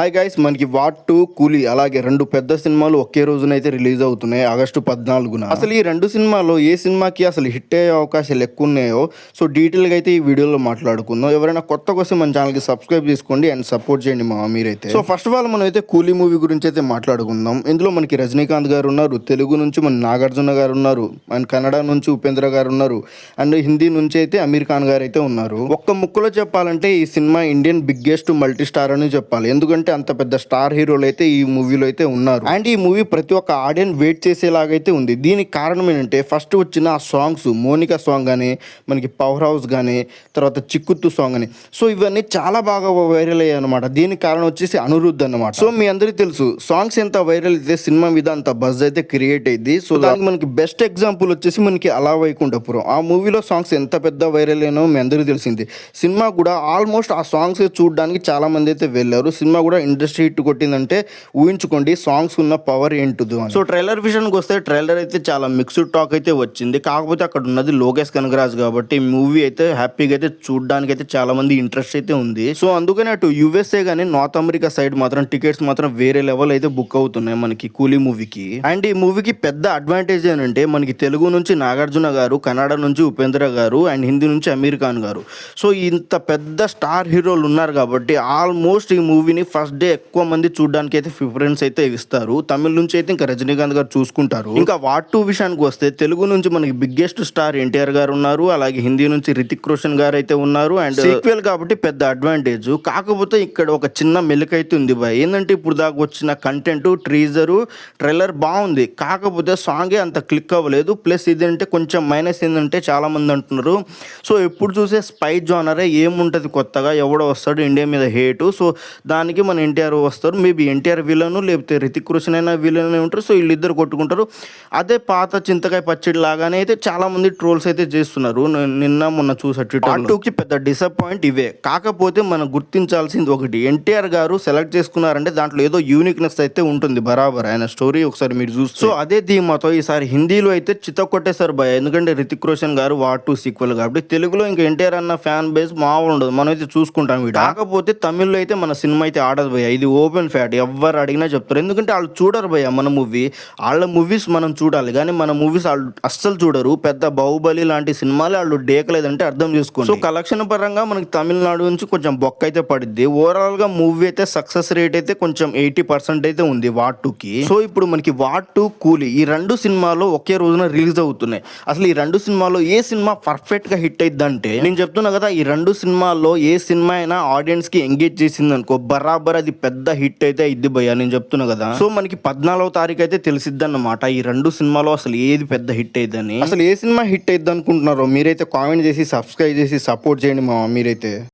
Hi guys మనకి War two Coolie అలాగే రెండు పెద్ద సినిమాలు ఒకే రోజునైతే రిలీజ్ అవుతున్నాయి ఆగస్టు పద్నాలుగున. అసలు ఈ రెండు సినిమాలో ఏ సినిమాకి అసలు హిట్ అయ్యే అవకాశాలు ఎక్కువ ఉన్నాయో సో డీటెయిల్గా అయితే ఈ వీడియోలో మాట్లాడుకుందాం. ఎవరైనా కొత్త కోసం మన ఛానల్కి సబ్స్క్రైబ్ చేసుకోండి అండ్ సపోర్ట్ చేయండి మా మీరైతే. సో ఫస్ట్ ఆఫ్ ఆల్ మనం అయితే కూలీ మూవీ గురించి అయితే మాట్లాడుకుందాం. ఇందులో మనకి రజనీకాంత్ గారు ఉన్నారు తెలుగు నుంచి మన నాగార్జున గారు ఉన్నారు అండ్ కన్నడ నుంచి ఉపేంద్ర గారు ఉన్నారు అండ్ హిందీ నుంచి అయితే అమీర్ ఖాన్ గారు అయితే ఉన్నారు. ఒక్క ముక్కలో చెప్పాలంటే ఈ cinema Indian biggest multi star అని చెప్పాలి. ఎందుకంటే అంత పెద్ద స్టార్ హీరోలు అయితే ఈ మూవీలో అయితే ఉన్నారు. అండ్ ఈ మూవీ ప్రతి ఒక్క ఆడియన్స్ వెయిట్ చేసేలాగైతే ఉంది. దీనికి కారణం ఏంటంటే ఫస్ట్ వచ్చిన ఆ సాంగ్స్ మోనికా సాంగ్ కానీ మనకి పవర్ హౌస్ కానీ తర్వాత చిక్కుత్తు సాంగ్ అని సో ఇవన్నీ చాలా బాగా వైరల్ అయ్యాయి అనమాట దీనికి కారణం వచ్చేసి అనిరుద్ధ్ అన్నమాట. సో మీ అందరికీ తెలుసు సాంగ్స్ ఎంత వైరల్ అయితే సినిమా మీద అంత బజ్ అయితే క్రియేట్ అయింది సో దానికి మనకి బెస్ట్ ఎగ్జాంపుల్ వచ్చేసి మనకి అలా వైకుంఠపురం. ఆ మూవీలో సాంగ్స్ ఎంత పెద్ద వైరల్ అయినో మీ అందరికీ తెలిసింది. సినిమా కూడా ఆల్మోస్ట్ ఆ సాంగ్స్ చూడడానికి చాలా మంది అయితే వెళ్ళారు. సినిమా కూడా ఇండస్ట్రీ హిట్ కొట్టిందంటే ఊహించుకోండి సాంగ్స్ ఉన్న పవర్ ఏంటిదో సో ట్రైలర్ విషయానికి వస్తే ట్రైలర్ అయితే చాలా మిక్స్డ్ టాక్ అయితే వచ్చింది. కాకపోతే అక్కడ ఉన్నది లోకేష్ కనగరాజ్ కాబట్టి మూవీ అయితే హ్యాపీగా అయితే చూడడానికి అయితే చాలా మంది ఇంట్రెస్ట్ అయితే ఉంది. సో అందుకని అటు యుఎస్ఏ కానీ నార్త్ అమెరికా సైడ్ మాత్రం టికెట్స్ మాత్రం వేరే లెవెల్ అయితే బుక్ అవుతున్నాయి మనకి కూలీ మూవీకి అండ్ ఈ మూవీకి పెద్ద అడ్వాంటేజ్ ఏంటంటే మనకి తెలుగు నుంచి నాగార్జున గారు కన్నడ నుంచి ఉపేంద్ర గారు అండ్ హిందీ నుంచి అమీర్ ఖాన్ గారు. సో ఇంత పెద్ద స్టార్ హీరోలు ఉన్నారు కాబట్టి ఆల్మోస్ట్ ఈ మూవీని ఫస్ట్ డే ఎక్కువ మంది చూడడానికి అయితే ప్రిఫరెన్స్ అయితే ఇస్తారు. తమిళ నుంచి అయితే ఇంకా రజనీకాంత్ గారు చూసుకుంటారు. ఇంకా వాట్ టూ విషయానికి వస్తే తెలుగు నుంచి మనకి బిగ్గెస్ట్ స్టార్ ఎన్టీఆర్ గారు ఉన్నారు అలాగే హిందీ నుంచి రితిక్ రోషన్ గారు అయితే ఉన్నారు అండ్ సీక్వెల్ కాబట్టి పెద్ద అడ్వాంటేజ్ కాకపోతే ఇక్కడ ఒక చిన్న మెలిక అయితే ఉంది బాయ్ ఏంటంటే ఇప్పుడు దాకా వచ్చిన కంటెంట్ ట్రీజరు ట్రైలర్ బాగుంది. కాకపోతే సాంగే అంత క్లిక్ అవ్వలేదు. ప్లస్ ఇదేంటే కొంచెం మైనస్ ఏంటంటే చాలా మంది అంటున్నారు. సో ఎప్పుడు చూసే స్పై జానరే ఏముంటుంది కొత్తగా? ఎవడో వస్తాడు ఇండియా మీద హేటు సో దానికి మన ఎన్టీఆర్ వస్తారు. మేబీ ఎన్టీఆర్ విలను లేకపోతే రితిక్ రోషన్ అయినా విలన్ ఉంటారు. సో వీళ్ళిద్దరు కొట్టుకుంటారు. అదే పాత చింతకాయ పచ్చడి లాగానే అయితే చాలా మంది ట్రోల్స్ అయితే చేస్తున్నారు. నిన్న మొన్న చూసా ట్విట్టర్ టూకి పెద్ద డిసప్పాయింట్ ఇవే. కాకపోతే మనం గుర్తించాల్సింది ఒకటి. ఎన్టీఆర్ గారు సెలెక్ట్ చేసుకున్నారంటే దాంట్లో ఏదో యూనిక్నెస్ అయితే ఉంటుంది బరాబర్. ఆయన స్టోరీ ఒకసారి మీరు చూస్తే. సో అదే ధీమాతో ఈసారి హిందీలో అయితే చిత్త కొట్టేశారు భయ ఎందుకంటే రితిక్ రోషన్ గారు వార్ టూ సీక్వెల్ కాబట్టి తెలుగులో ఇంకా ఎన్టీఆర్ అన్న ఫ్యాన్ బేస్ మామూలు ఉండదు మనం అయితే చూసుకుంటాం వీడు. కాకపోతే తమిళ్ళో అయితే మన సినిమా అయితే ఆడదు భయ్య. ఇది ఓపెన్ ఫ్యాట్. ఎవరు అడిగినా చెప్తారు. ఎందుకంటే వాళ్ళు చూడరు భయ్య మన మూవీ. వాళ్ళ మూవీస్ మనం చూడాలి. కానీ మన మూవీస్ వాళ్ళు అస్సలు చూడరు. పెద్ద బాహుబలి లాంటి సినిమాలు వాళ్ళు డేకలేదంటే అర్థం చేసుకోండి. సో కలెక్షన్ పరంగా మనకి తమిళనాడు నుంచి కొంచెం బొక్క అయితే పడింది ఓవరాల్గా మూవీ అయితే సక్సెస్ రేట్ అయితే కొంచెం ఎయిటీ పర్సెంట్ అయితే ఉంది వాట్ టూకి. సో ఇప్పుడు మనకి వాట్ టూ కూలీ ఈ రెండు సినిమాలు ఒకే రోజున రిలీజ్ అవుతున్నాయి. అసలు ఈ రెండు సినిమాలో ఏ సినిమా పర్ఫెక్ట్గా హిట్ అయిద్దంటే నేను చెప్తున్నా కదా ఈ రెండు సినిమాల్లో ఏ సినిమా అయినా ఆడియన్స్కి ఎంగేజ్ చేసింది అనుకో బరాబర్ అది పెద్ద హిట్ అయితే ఇది భయ్యా నేను చెప్తున్నా కదా. సో మనకి పద్నాలుగో తారీఖు అయితే తెలిసిద్ది అన్నమాట ఈ రెండు సినిమాలో అసలు ఏది పెద్ద హిట్ అయిద్దని. అసలు ఏ సినిమా హిట్ అయిద్ది అనుకుంటున్నారో మీరైతే కామెంట్ చేసి సబ్స్క్రైబ్ చేసి సపోర్ట్ చేయండి మా మీరైతే.